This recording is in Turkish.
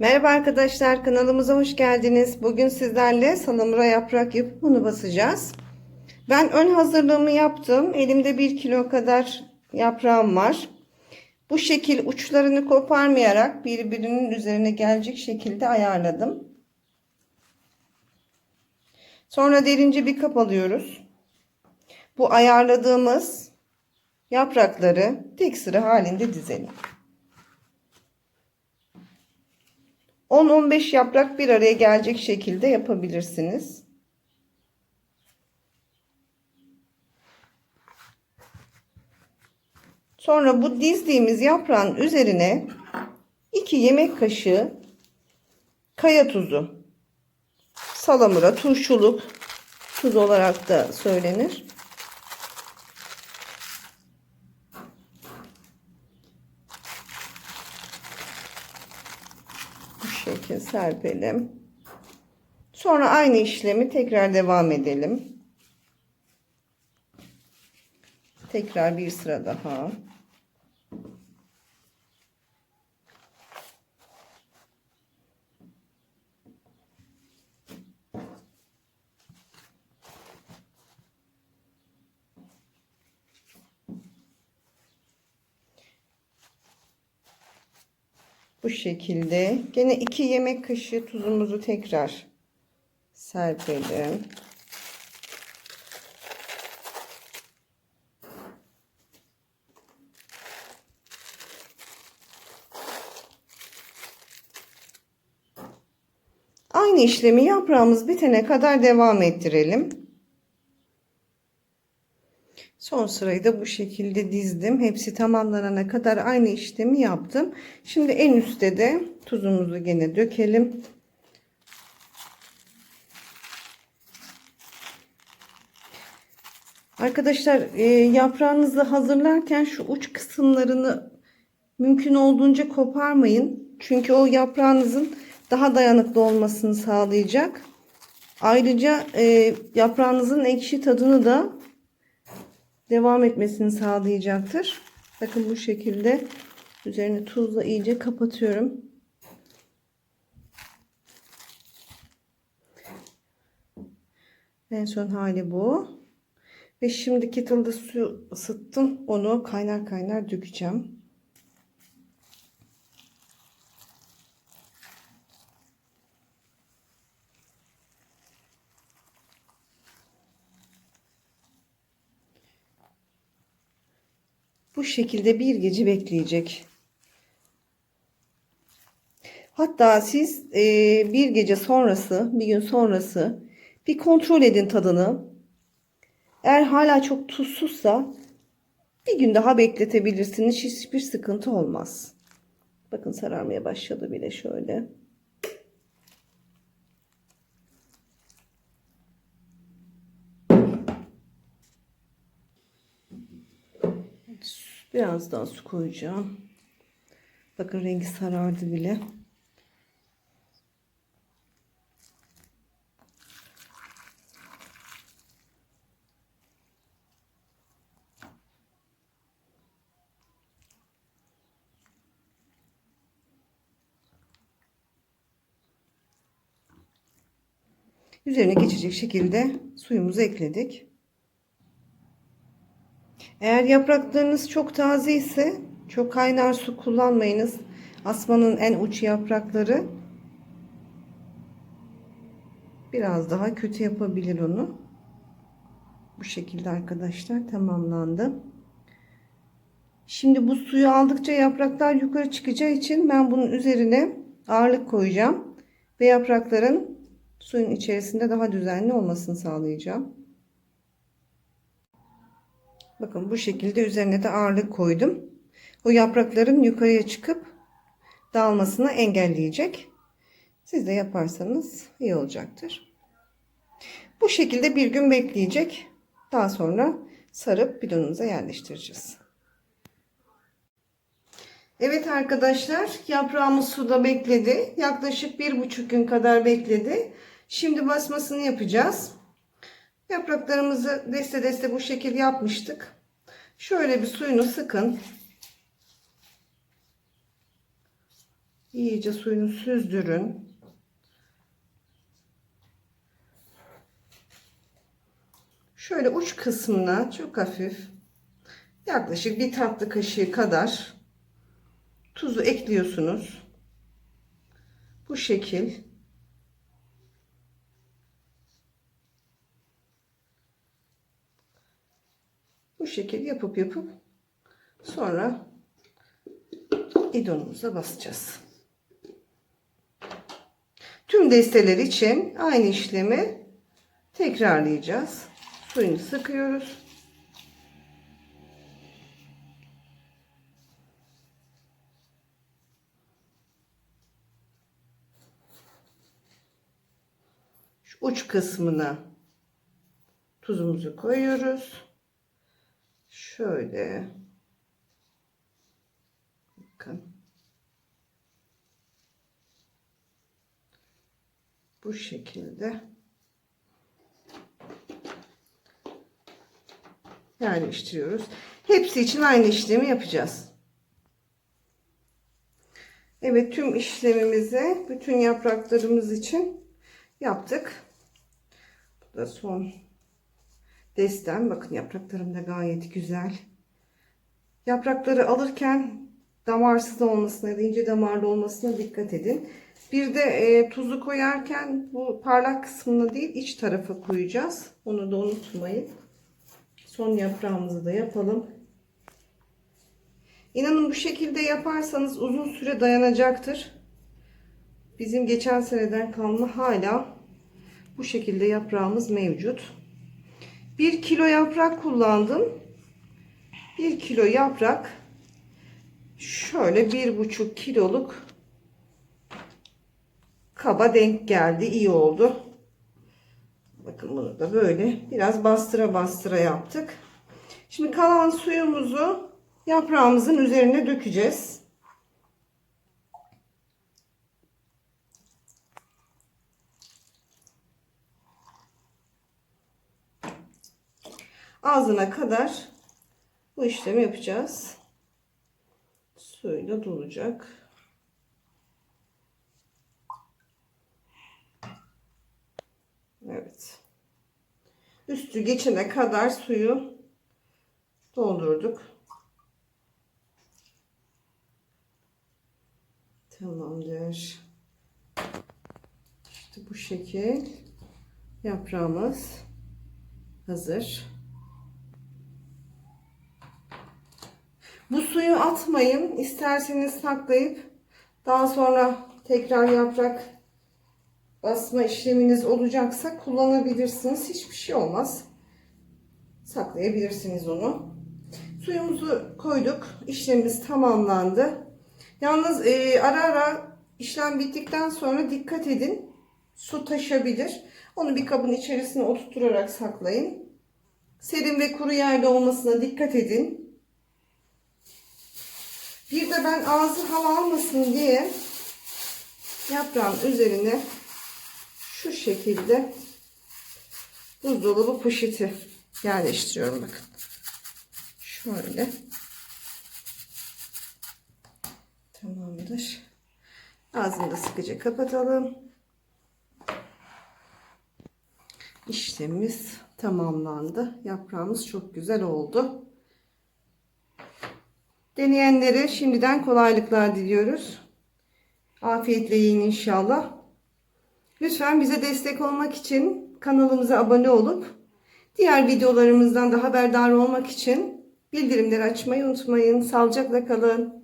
Merhaba arkadaşlar kanalımıza hoş geldiniz. Bugün sizlerle salamura yaprak yapıp bunu basacağız. Ben ön hazırlığımı yaptım. Elimde 1 kilo kadar yaprağım var. Bu şekil uçlarını koparmayarak birbirinin üzerine gelecek şekilde ayarladım. Sonra derince bir kap alıyoruz. Bu ayarladığımız yaprakları tek sıra halinde dizelim. 10-15 yaprak bir araya gelecek şekilde yapabilirsiniz. Sonra bu dizdiğimiz yaprağın üzerine 2 yemek kaşığı kaya tuzu, salamura, turşuluk tuz olarak da söylenir. Bu şekil serpelim. Sonra aynı işlemi tekrar devam edelim. Tekrar bir sıra daha. Bu şekilde. Gene 2 yemek kaşığı tuzumuzu tekrar serpelim. Aynı işlemi yaprağımız bitene kadar devam ettirelim. Son sırayı da bu şekilde dizdim. Hepsi tamamlanana kadar aynı işlemi yaptım. Şimdi en üstte de tuzumuzu gene dökelim. Arkadaşlar e, yaprağınızı hazırlarken şu uç kısımlarını mümkün olduğunca koparmayın. Çünkü o yaprağınızın daha dayanıklı olmasını sağlayacak. Ayrıca e, yaprağınızın ekşi tadını da devam etmesini sağlayacaktır. Bakın bu şekilde üzerini tuzla iyice kapatıyorum. En son hali bu. Ve şimdi kettle'da su ısıttım. Onu kaynar kaynar dökeceğim. Bu şekilde bir gece bekleyecek. Hatta siz e, bir gece sonrası, bir gün sonrası bir kontrol edin tadını. Eğer hala çok tuzsuzsa bir gün daha bekletebilirsiniz. Hiçbir sıkıntı olmaz. Bakın sararmaya başladı bile şöyle. Biraz daha su koyacağım. Bakın rengi sarardı bile. Üzerine geçecek şekilde suyumuzu ekledik. Eğer yapraklarınız çok taze ise çok kaynar su kullanmayınız. Asmanın en uç yaprakları biraz daha kötü yapabilir onu. Bu şekilde arkadaşlar tamamlandı. Şimdi bu suyu aldıkça yapraklar yukarı çıkacağı için ben bunun üzerine ağırlık koyacağım. Ve yaprakların suyun içerisinde daha düzenli olmasını sağlayacağım. Bakın bu şekilde üzerine de ağırlık koydum. O yaprakların yukarıya çıkıp dağılmasını engelleyecek. Siz de yaparsanız iyi olacaktır. Bu şekilde bir gün bekleyecek. Daha sonra sarıp bidonumuza yerleştireceğiz. Evet arkadaşlar yaprağımız suda bekledi. Yaklaşık bir buçuk gün kadar bekledi. Şimdi basmasını yapacağız. Yapraklarımızı deste deste bu şekil yapmıştık. Şöyle bir suyunu sıkın. İyice suyunu süzdürün. Şöyle uç kısmına çok hafif yaklaşık bir tatlı kaşığı kadar tuzu ekliyorsunuz. Bu şekil. Bu şekil yapıp yapıp sonra idonumuza basacağız. Tüm desteler için aynı işlemi tekrarlayacağız. Suyunu sıkıyoruz. Şu uç kısmına tuzumuzu koyuyoruz. Şöyle bakın bu şekilde yerleştiriyoruz. Hepsi için aynı işlemi yapacağız. Evet tüm işlemimizi bütün yapraklarımız için yaptık. Bu da son destem. Bakın yapraklarım da gayet güzel. Yaprakları alırken damarsız olmasına ince damarlı olmasına dikkat edin. Bir de e, tuzu koyarken bu parlak kısmını değil iç tarafa koyacağız. Onu da unutmayın. Son yaprağımızı da yapalım. İnanın bu şekilde yaparsanız uzun süre dayanacaktır. Bizim geçen seneden kalma hala bu şekilde yaprağımız mevcut. 1 kilo yaprak kullandım. 1 kilo yaprak şöyle 1,5 kiloluk kaba denk geldi. iyi oldu. Bakın bunu da böyle biraz bastıra bastıra yaptık. Şimdi kalan suyumuzu yaprağımızın üzerine dökeceğiz. Ağzına kadar bu işlemi yapacağız. Suyla dolacak. Evet. Üstü geçene kadar suyu doldurduk. Tamamdır. İşte bu şekil yaprağımız hazır. Bu suyu atmayın. İsterseniz saklayıp daha sonra tekrar yaprak basma işleminiz olacaksa kullanabilirsiniz. Hiçbir şey olmaz. Saklayabilirsiniz onu. Suyumuzu koyduk. İşlemimiz tamamlandı. Yalnız e, ara ara işlem bittikten sonra dikkat edin. Su taşabilir. Onu bir kabın içerisine oturtarak saklayın. Serin ve kuru yerde olmasına dikkat edin. Bir de ben ağzı hava almasın diye yaprağın üzerine şu şekilde buzdolabı poşeti yerleştiriyorum bakın. Şöyle. Tamamdır. Ağzını da sıkıca kapatalım. İşlemimiz tamamlandı. Yaprağımız çok güzel oldu. Deneyenlere şimdiden kolaylıklar diliyoruz. Afiyetle yiyin inşallah. Lütfen bize destek olmak için kanalımıza abone olup diğer videolarımızdan da haberdar olmak için bildirimleri açmayı unutmayın. Sağlıcakla kalın.